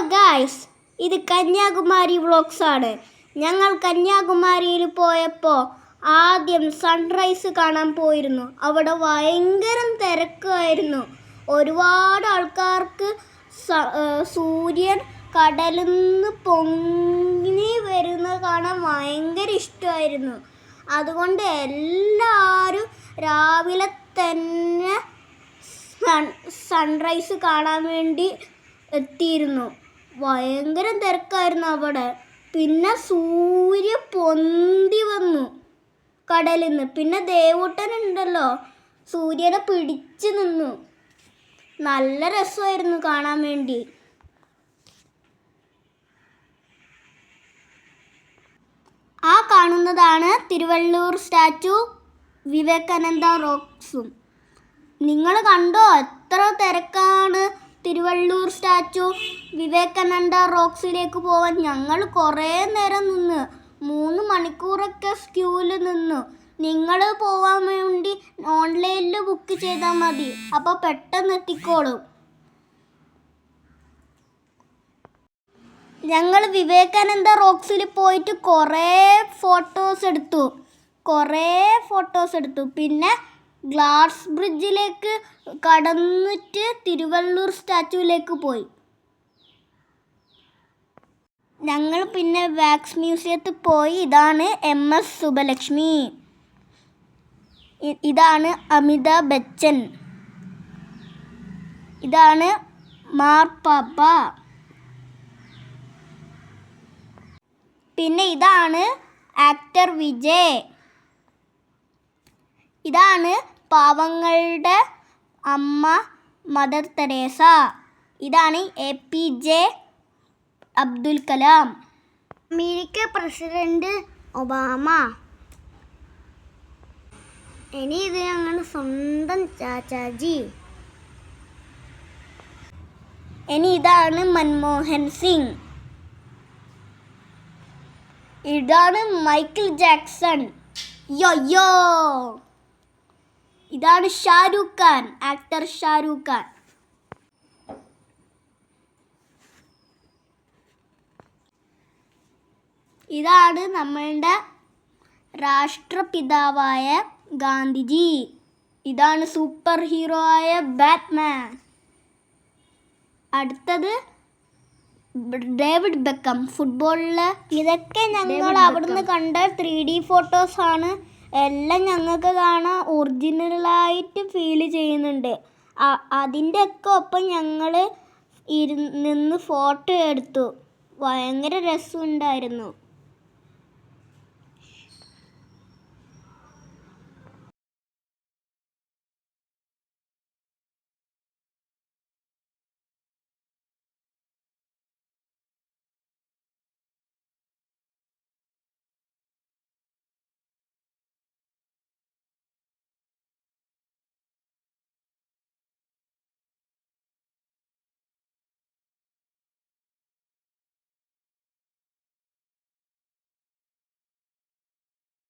Guys ഇത് Kanyakumari vlogs ആണ്. ഞങ്ങൾ കന്യാകുമാരിയിൽ പോയപ്പോൾ ആദ്യം സൺറൈസ് കാണാൻ പോയിരുന്നു. അവിടെ ഭയങ്കര തിരക്കായിരുന്നു. ഒരുപാട് ആൾക്കാർക്ക് സൂര്യൻ കടലിൽ നിന്ന് പൊങ്ങി വരുന്നത് കാണാൻ ഭയങ്കര ഇഷ്ടമായിരുന്നു. അതുകൊണ്ട് എല്ലാവരും രാവിലെ തന്നെ സൺ സൺറൈസ് കാണാൻ വേണ്ടി എത്തിയിരുന്നു. ഭയങ്കര തിരക്കായിരുന്നു അവിടെ. പിന്നെ സൂര്യ പൊന്തി വന്നു കടലിൽ നിന്ന് പിന്നെ ദേവൂട്ടൻ ഉണ്ടല്ലോ സൂര്യനെ പിടിച്ചു നിന്നു. നല്ല രസമായിരുന്നു കാണാൻ വേണ്ടി. ആ കാണുന്നതാണ് തിരുവള്ളൂർ സ്റ്റാച്ചു വിവേകാനന്ദ റോക്സും. നിങ്ങൾ കണ്ടോ എത്ര തിരക്കാണ് തിരുവള്ളൂർ സ്റ്റാച്ചു വിവേകാനന്ദ റോക്സിലേക്ക് പോവാൻ ഞങ്ങൾ കുറേ നേരം നിന്ന്. മൂന്ന് മണിക്കൂറൊക്കെ ക്യൂവിൽ നിന്നു. നിങ്ങൾ പോവാൻ വേണ്ടി ഓൺലൈനിൽ ബുക്ക് ചെയ്താൽ മതി. അപ്പോൾ പെട്ടെന്ന് എത്തിക്കോളും. ഞങ്ങൾ വിവേകാനന്ദ റോക്സിൽ പോയിട്ട് കുറേ ഫോട്ടോസ് എടുത്തു. കുറേ ഫോട്ടോസ് എടുത്തു. പിന്നെ ഗ്ലാസ് ബ്രിഡ്ജിലേക്ക് കടന്നിട്ട് തിരുവള്ളൂർ സ്റ്റാച്ചുവിലേക്ക് പോയി. ഞങ്ങൾ പിന്നെ വാക്സ് മ്യൂസിയത്തിൽ പോയി. ഇതാണ് എം എസ് സുബലക്ഷ്മി. ഇതാണ് അമിതാഭ് ബച്ചൻ. ഇതാണ് മാർപ്പാപ്പ പിന്നെ ഇതാണ് ആക്ടർ വിജയ്. ഇതാണ് പാവങ്ങളുടെ അമ്മ മദർ തെരേസ ഇതാണ് A P J Abdul Kalam. America president Obama. ഇനി ഇത് ഞങ്ങളുടെ സ്വന്തം ചാച്ചാജി. ഇനി ഇതാണ് മൻമോഹൻ സിംഗ്. ഇതാണ് മൈക്കിൾ ജാക്സൺ. യോ ഇതാണ് ഷാരൂഖ് ഖാൻ ആക്ടർ ഷാരൂഖ് ഖാൻ. ഇതാണ് നമ്മളുടെ രാഷ്ട്രപിതാവായ ഗാന്ധിജി. ഇതാണ് സൂപ്പർ ഹീറോ ആയ ബാറ്റ്മാൻ. അടുത്തത് ഡേവിഡ് ബെക്കം ഫുട്ബോളിലെ ഇതൊക്കെ ഞങ്ങൾ അവിടുന്ന് കണ്ട ത്രീ ഡി ഫോട്ടോസ് ആണ് എല്ലാം ഞങ്ങൾക്ക് കാണാൻ ഒറിജിനലായിട്ട് ഫീൽ ചെയ്യുന്നുണ്ട്. അതിന്റെ ഒക്കെ ഒപ്പം ഞങ്ങൾ ഇരു നിന്ന് ഫോട്ടോ എടുത്തു. ഭയങ്കര രസമുണ്ടായിരുന്നു.